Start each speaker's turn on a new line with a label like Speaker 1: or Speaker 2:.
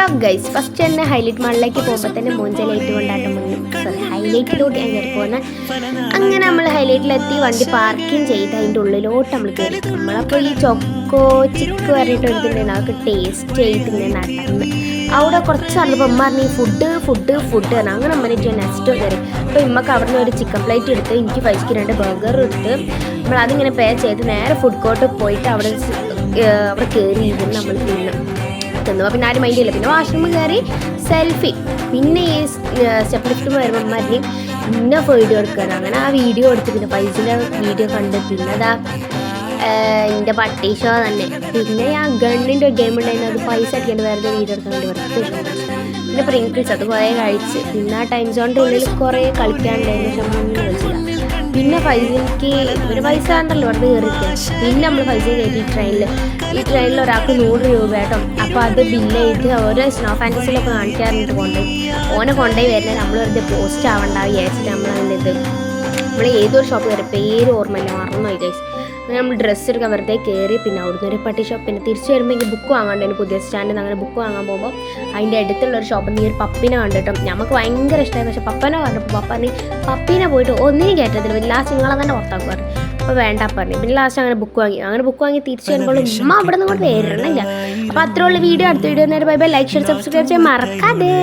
Speaker 1: Hello guys first തന്നെ Highlight മാളിലേക്ക് പോകുമ്പോൾ തന്നെ മൂഞ്ചലൈറ്റ് മുന്നിൽ സോറി ഹൈലൈറ്റിലോട്ട് ഞാൻ കയറി പോകുന്നത് അങ്ങനെ നമ്മൾ ഹൈലൈറ്റിലെത്തി വണ്ടി പാർക്കിംഗ് ചെയ്ത് അതിന്റെ ഉള്ളിലോട്ട് നമ്മൾ കയറി നമ്മളപ്പോൾ ഈ ചൊക്കോ ചിക്ക് പറഞ്ഞിട്ട് എടുത്തിട്ടുണ്ടായിരുന്നു അവർക്ക് ടേസ്റ്റ് ചെയ്ത് ഇങ്ങനെ നടന്ന്. അവിടെ കുറച്ച് അറിഞ്ഞപ്പോൾ ഉമ്മ പറഞ്ഞു ഫുഡ് ഫുഡ് ഫുഡ് ആണ് അങ്ങനെ അമ്മനിട്ട് നെക്സ്റ്റ് കയറി അപ്പോൾ ഇമ്മക്ക് അവിടെ നിന്ന് ഒരു ചിക്കൻ പ്ലേറ്റ് എടുത്ത് എനിക്ക് പൈസക്ക് രണ്ട് ബർഗർ എടുത്ത് നമ്മൾ അതിങ്ങനെ പേ ചെയ്ത് നേരെ ഫുഡ് കോർട്ട് പോയിട്ട് അവിടെ അവിടെ കയറി ഇരുന്ന് നമ്മൾ തിന്നു തിന്നു. പിന്നെ ആരും മൈൻഡ് ചെയ്യില്ല. പിന്നെ വാഷ്റൂമിൽ കയറി സെൽഫി പിന്നെ ഈ സ്റ്റെപ്പ് ലിഫ്റ്റ് വരുമ്പോൾ മതി പിന്നെ വീഡിയോ എടുക്കണം അങ്ങനെ ആ വീഡിയോ എടുത്ത്. പിന്നെ പൈസയുടെ വീഡിയോ കണ്ട്. പിന്നെ അതാ എന്റെ പട്ടി ഷോ തന്നെ. പിന്നെ ആ ഗണ്ണിന്റെ ഗെയിം ഉണ്ടായിരുന്നു. അത് പൈസ അടിക്കേണ്ട വേറെ വീഡിയോ എടുക്കാൻ വേണ്ടി വെറുതെ പിന്നെ പ്രിങ്കിൾസ് അത് കുറേ കഴിച്ച്. പിന്നെ ആ ടൈം സോണിന്റെ ഉള്ളിൽ കുറേ കളിക്കാനുണ്ടായിരുന്നു. പക്ഷെ ഒന്നും കളിച്ചില്ല. പൈസക്ക് ഒരു പൈസ ഉണ്ടല്ലോ അവിടെ കയറിക്കുക പിന്നെ നമ്മൾ പൈസ കയറ്റി ട്രെയിനിൽ ഈ ട്രെയിനിൽ ഒരാൾക്ക് നൂറ് രൂപ കേട്ടോ. അപ്പോൾ അത് ബില്ല് ചെയ്ത് ഓരോ സ്നോ ഫാന്റസിലൊക്കെ കാണിക്കാറുണ്ട് കൊണ്ടുപോയി. ഓനെ കൊണ്ടുപോയി വരുന്നത് നമ്മൾ വെറുതെ പോസ്റ്റ് ആവണ്ട വിചാരിച്ചിട്ട് നമ്മളതിന്റെ ഇത്. നമ്മൾ ഏതൊരു ഷോപ്പ് വരെ പേര് ഓർമ്മയില്ല. മറന്നുപോയി ഗൈസ് അങ്ങനെ നമ്മൾ ഡ്രസ്സ് എടുക്കാൻ വെറുതെ കയറി പിന്നെ അവിടുന്ന് ഒരു പട്ടി ഷോപ്പ് പിന്നെ തിരിച്ച് വരുമ്പോൾ എനിക്ക് ബുക്ക് വാങ്ങാണ്ടായിരുന്നു പുതിയ സ്റ്റാൻഡിൽ നിന്ന് അങ്ങനെ ബുക്ക് വാങ്ങാൻ പോകുമ്പോൾ അതിന്റെ അടുത്തുള്ള ഒരു ഷോപ്പിൽ നിന്ന് ഈ ഒരു പപ്പിനെ കണ്ടിട്ടും. നമുക്ക് ഭയങ്കര ഇഷ്ടമായി പക്ഷെ പപ്പനെ കണ്ടപ്പോൾ പപ്പന് പപ്പീനെ പോയിട്ട് ഒന്നിനും കയറ്റത്തില്ല പിന്നെ ലാസ്റ്റ് നിങ്ങളെ തന്നെ പുറത്താക്കുമായിരുന്നു അപ്പോൾ വേണ്ട പറഞ്ഞു. പിന്നെ ലാസ്റ്റ് അങ്ങനെ ബുക്ക് വാങ്ങി. അങ്ങനെ ബുക്ക് വാങ്ങി തിരിച്ചു വരുമ്പോൾ ഉമ്മ അവിടെ നിന്ന് കൊണ്ട് വരണില്ല. അപ്പോൾ അത്രയുള്ള വീഡിയോ. അടുത്ത വീഡിയോ നേരെ bye bye like share subscribe ചെയ്യാൻ മറക്കാതെ.